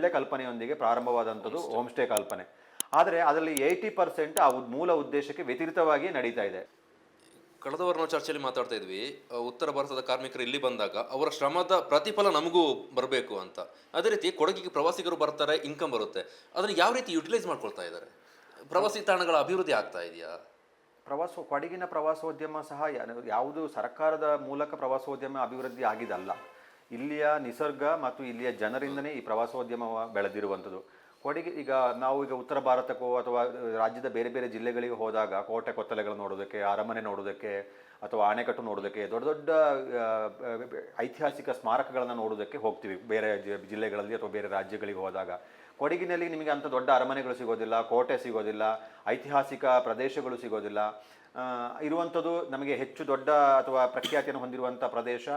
ಒಳ್ಳೆ ಕಲ್ಪನೆಯೊಂದಿಗೆ ಪ್ರಾರಂಭವಾದಂಥದ್ದು home stay ಕಲ್ಪನೆ. ಆದರೆ ಅದರಲ್ಲಿ ಏಯ್ಟಿ ಪರ್ಸೆಂಟ್ ಆ ಮೂಲ ಉದ್ದೇಶಕ್ಕೆ ವ್ಯತಿರಿಕ್ತವಾಗಿ ನಡೀತಾ ಇದೆ. ಕಳೆದ ವಾರ ನಾವು ಚರ್ಚೆಯಲ್ಲಿ ಮಾತಾಡ್ತಾ ಇದ್ವಿ ಉತ್ತರ ಭಾರತದ ಕಾರ್ಮಿಕರು ಇಲ್ಲಿ ಬಂದಾಗ ಅವರ ಶ್ರಮದ ಪ್ರತಿಫಲ ನಮಗೂ ಬರಬೇಕು ಅಂತ. ಅದೇ ರೀತಿ ಕೊಡಗಿಗೆ ಪ್ರವಾಸಿಗರು ಬರ್ತಾರೆ ಇನ್ಕಮ್ ಬರುತ್ತೆ. ಅದನ್ನು ಯಾವ ರೀತಿ ಯುಟಿಲೈಸ್ ಮಾಡ್ಕೊಳ್ತಾ ಇದ್ದಾರೆ? ಪ್ರವಾಸಿ ತಾಣಗಳ ಅಭಿವೃದ್ಧಿ ಆಗ್ತಾ ಇದೆಯಾ? ಪ್ರವಾಸ ಕೊಡಗಿನ ಪ್ರವಾಸೋದ್ಯಮ ಸಹ ಯಾವುದು ಸರ್ಕಾರದ ಮೂಲಕ ಪ್ರವಾಸೋದ್ಯಮ ಅಭಿವೃದ್ಧಿ ಆಗಿದಲ್ಲ. ಇಲ್ಲಿಯ ನಿಸರ್ಗ ಮತ್ತು ಇಲ್ಲಿಯ ಜನರಿಂದನೇ ಈ ಪ್ರವಾಸೋದ್ಯಮ ಬೆಳೆದಿರುವಂಥದ್ದು. ಕೊಡಗಿ ಈಗ ನಾವು ಈಗ ಉತ್ತರ ಭಾರತಕ್ಕೋ ಅಥವಾ ರಾಜ್ಯದ ಬೇರೆ ಬೇರೆ ಜಿಲ್ಲೆಗಳಿಗೆ ಹೋದಾಗ ಕೋಟೆ ಕೊತ್ತಲೆಗಳು ನೋಡೋದಕ್ಕೆ, ಅರಮನೆ ನೋಡೋದಕ್ಕೆ ಅಥವಾ ಅಣೆಕಟ್ಟು ನೋಡೋದಕ್ಕೆ, ದೊಡ್ಡ ದೊಡ್ಡ ಐತಿಹಾಸಿಕ ಸ್ಮಾರಕಗಳನ್ನು ನೋಡೋದಕ್ಕೆ ಹೋಗ್ತೀವಿ ಬೇರೆ ಜಿಲ್ಲೆಗಳಲ್ಲಿ ಅಥವಾ ಬೇರೆ ರಾಜ್ಯಗಳಿಗೆ ಹೋದಾಗ. ಕೊಡಗಿನಲ್ಲಿ ನಿಮಗೆ ಅಂಥ ದೊಡ್ಡ ಅರಮನೆಗಳು ಸಿಗೋದಿಲ್ಲ, ಕೋಟೆ ಸಿಗೋದಿಲ್ಲ, ಐತಿಹಾಸಿಕ ಪ್ರದೇಶಗಳು ಸಿಗೋದಿಲ್ಲ. ಇರುವಂಥದ್ದು ನಮಗೆ ಹೆಚ್ಚು ದೊಡ್ಡ ಅಥವಾ ಪ್ರಖ್ಯಾತಿಯನ್ನು ಹೊಂದಿರುವಂಥ ಪ್ರದೇಶ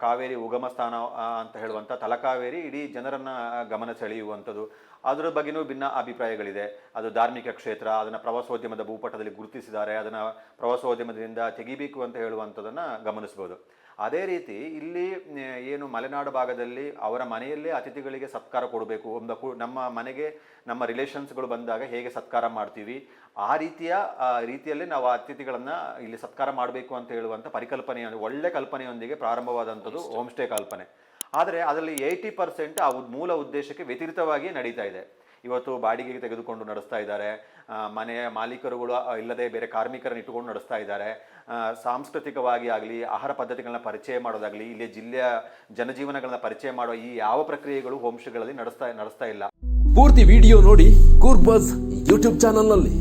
ಕಾವೇರಿ ಉಗಮ ಸ್ಥಾನ ಅಂತ ಹೇಳುವಂಥ ತಲಕಾವೇರಿ ಇಡೀ ಜನರನ್ನು ಗಮನ ಸೆಳೆಯುವಂಥದ್ದು. ಅದರ ಬಗ್ಗೆನೂ ಭಿನ್ನ ಅಭಿಪ್ರಾಯಗಳಿದೆ. ಅದು ಧಾರ್ಮಿಕ ಕ್ಷೇತ್ರ, ಅದನ್ನು ಪ್ರವಾಸೋದ್ಯಮದ ಭೂಪಟದಲ್ಲಿ ಗುರುತಿಸಿದ್ದಾರೆ, ಅದನ್ನು ಪ್ರವಾಸೋದ್ಯಮದಿಂದ ತೆಗಿಬೇಕು ಅಂತ ಹೇಳುವಂಥದ್ದನ್ನು ಗಮನಿಸ್ಬೋದು. ಅದೇ ರೀತಿ ಇಲ್ಲಿ ಏನು ಮಲೆನಾಡು ಭಾಗದಲ್ಲಿ ಅವರ ಮನೆಯಲ್ಲೇ ಅತಿಥಿಗಳಿಗೆ ಸತ್ಕಾರ ಕೊಡಬೇಕು. ಒಂದು ಕು- ನಮ್ಮ ಮನೆಗೆ ನಮ್ಮ ರಿಲೇಷನ್ಸ್ಗಳು ಬಂದಾಗ ಹೇಗೆ ಸತ್ಕಾರ ಮಾಡ್ತೀವಿ ಆ ರೀತಿಯ ಆ ರೀತಿಯಲ್ಲಿ ನಾವು ಆ ಅತಿಥಿಗಳನ್ನು ಇಲ್ಲಿ ಸತ್ಕಾರ ಮಾಡಬೇಕು ಅಂತ ಹೇಳುವಂಥ ಪರಿಕಲ್ಪನೆಯ ಒಳ್ಳೆ ಕಲ್ಪನೆಯೊಂದಿಗೆ ಪ್ರಾರಂಭವಾದಂಥದ್ದು ಹೋಮ್ ಸ್ಟೇ ಕಲ್ಪನೆ. ಆದರೆ ಅದರಲ್ಲಿ ಏಯ್ಟಿ ಪರ್ಸೆಂಟ್ ಆ ಮೂಲ ಉದ್ದೇಶಕ್ಕೆ ವ್ಯತಿರಿಕ್ತವಾಗಿ ನಡೀತಾ ಇದೆ. ಇವತ್ತು ಬಾಡಿಗೆಗೆ ತೆಗೆದುಕೊಂಡು ನಡೆಸ್ತಾ ಇದ್ದಾರೆ. ಮನೆಯ ಮಾಲೀಕರುಗಳು ಇಲ್ಲದೆ ಬೇರೆ ಕಾರ್ಮಿಕರನ್ನು ಇಟ್ಟುಕೊಂಡು ನಡೆಸ್ತಾ ಇದ್ದಾರೆ. ಸಾಂಸ್ಕೃತಿಕವಾಗಿ ಆಗಲಿ, ಆಹಾರ ಪದ್ಧತಿಗಳನ್ನ ಪರಿಚಯ ಮಾಡೋದಾಗಲಿ, ಇಲ್ಲಿ ಜಿಲ್ಲೆಯ ಜನಜೀವನಗಳನ್ನ ಪರಿಚಯ ಮಾಡೋ ಈ ಯಾವ ಪ್ರಕ್ರಿಯೆಗಳು ಹೋಮ್ ನಡೆಸ್ತಾ ನಡೆಸ್ತಾ ಇಲ್ಲ. ಪೂರ್ತಿ ವಿಡಿಯೋ ನೋಡಿ ಕೂರ್ಬಸ್ ಯೂಟ್ಯೂಬ್ ಚಾನಲ್ನಲ್ಲಿ.